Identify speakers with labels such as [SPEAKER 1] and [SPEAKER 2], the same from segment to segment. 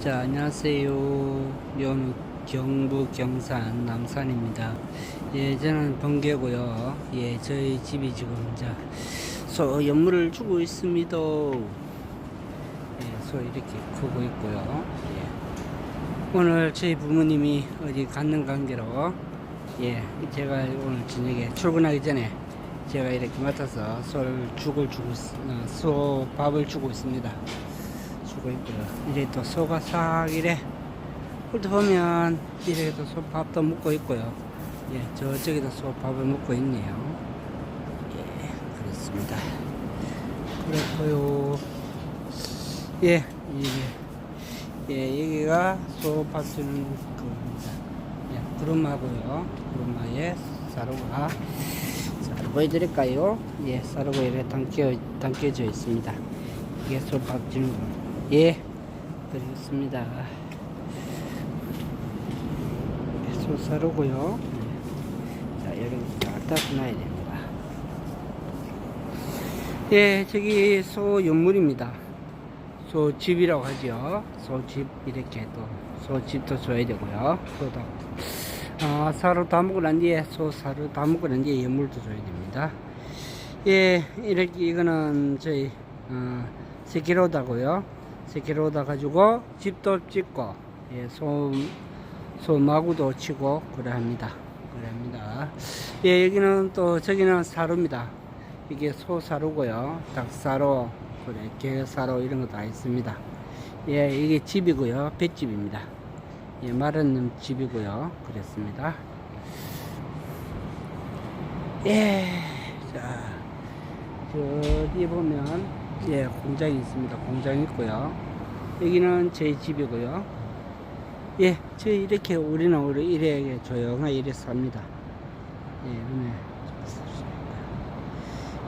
[SPEAKER 1] 자, 안녕하세요. 여는 경북 경산 남산입니다. 예, 저는 번개고요. 예, 저희 집이 지금 자, 소 연물을 주고 있습니다. 예, 소 이렇게 크고 있고요. 예. 오늘 저희 부모님이 어디 갔는 관계로 예, 제가 오늘 저녁에 출근하기 전에 제가 이렇게 맡아서 소를 죽을 주고 있- 어, 소 밥을 주고 있습니다. 주고 있고요. 이래 또 소가 싹 이래 홀도 보면 이래 또소 밥도 먹고 있고요. 예, 저쪽에도 소 밥을 먹고 있네요. 예, 그렇습니다. 그렇고요. 예, 이게 예, 여기가 소 밥 주는 겁니다. 예, 구름하고요. 구름마에 사료가 자, 보여드릴까요? 예, 사료가 이렇게 담겨, 담겨져 있습니다. 이게 소밥 주는 거. 예, 드리겠습니다. 예, 소 사료고요. 예. 자, 여기 갖다 놔야 됩니다. 예, 저기 소 연물입니다. 소 집이라고 하죠. 소집 이렇게 또 소집도 줘야 되고요. 소도 아, 사료 다 먹고 난 뒤에 소 사료 다 먹고 난 뒤에 연물도 줘야 됩니다. 예, 이렇게 이거는 저희 어, 세키로다고요. 세키로다 가지고 집도 짓고 예, 소 소 마구도 치고 그래 합니다. 그래 합니다. 예, 여기는 또 저기는 사료입니다. 이게 소사료고요. 닭사료, 그래 게사료 이런 거 다 있습니다. 예, 이게 집이고요. 뱃집입니다. 예, 마른 집이고요. 그랬습니다. 예, 자, 저 뒤에 보면 예, 공장이 있습니다. 공장 있고요. 여기는 저희 집이고요. 예, 저희 이렇게 우리는 우리 이래 조용하게 이래 삽니다. 예, 그러면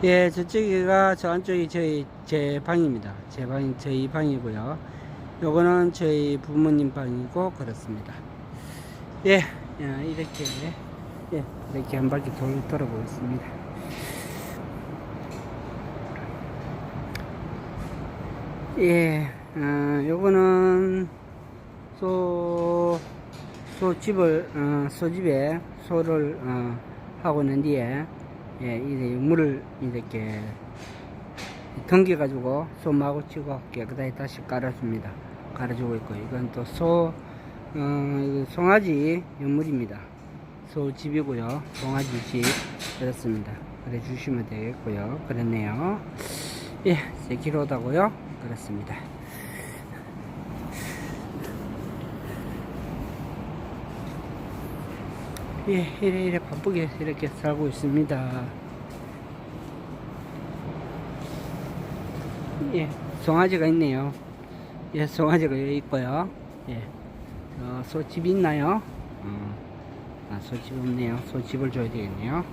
[SPEAKER 1] 예, 저쪽이가 저 안쪽이 저희 제 방입니다. 제 방이 저희 방이고요. 요거는 저희 부모님 방이고 그렇습니다. 예, 예, 이렇게 예, 이렇게 한 바퀴 돌 돌아보겠습니다. 예, 어, 요거는 소 소집을 어, 소집에 소를 어, 하고 난 뒤에 예, 이제 물을 이렇게 던겨 가지고 소 마구 치고 깨끗하게 다시 깔아줍니다. 깔아주고 있고 이건 또 소 어, 송아지 연물입니다. 소집이고요. 송아지 집 그렇습니다. 그래 주시면 되겠고요. 그렇네요. 예, 3kg다고요. 그렇습니다. 예, 이래 이래 바쁘게 이렇게 살고 있습니다. 예, 송아지가 있네요. 예, 송아지가 여기 있고요. 예, 어, 소집 있나요? 어, 아, 소집 없네요. 소집을 줘야 되겠네요.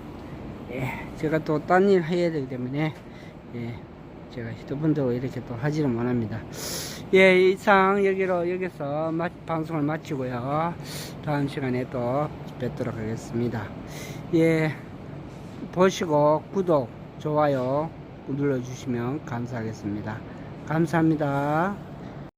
[SPEAKER 1] 예, 제가 또 딴 일 해야 되기 때문에 예, 제가 휴대폰도 이렇게 또 하지는 못합니다. 예, 이상 여기로 여기서 마, 방송을 마치고요. 다음 시간에 또 뵙도록 하겠습니다. 예, 보시고 구독, 좋아요 눌러주시면 감사하겠습니다. 감사합니다.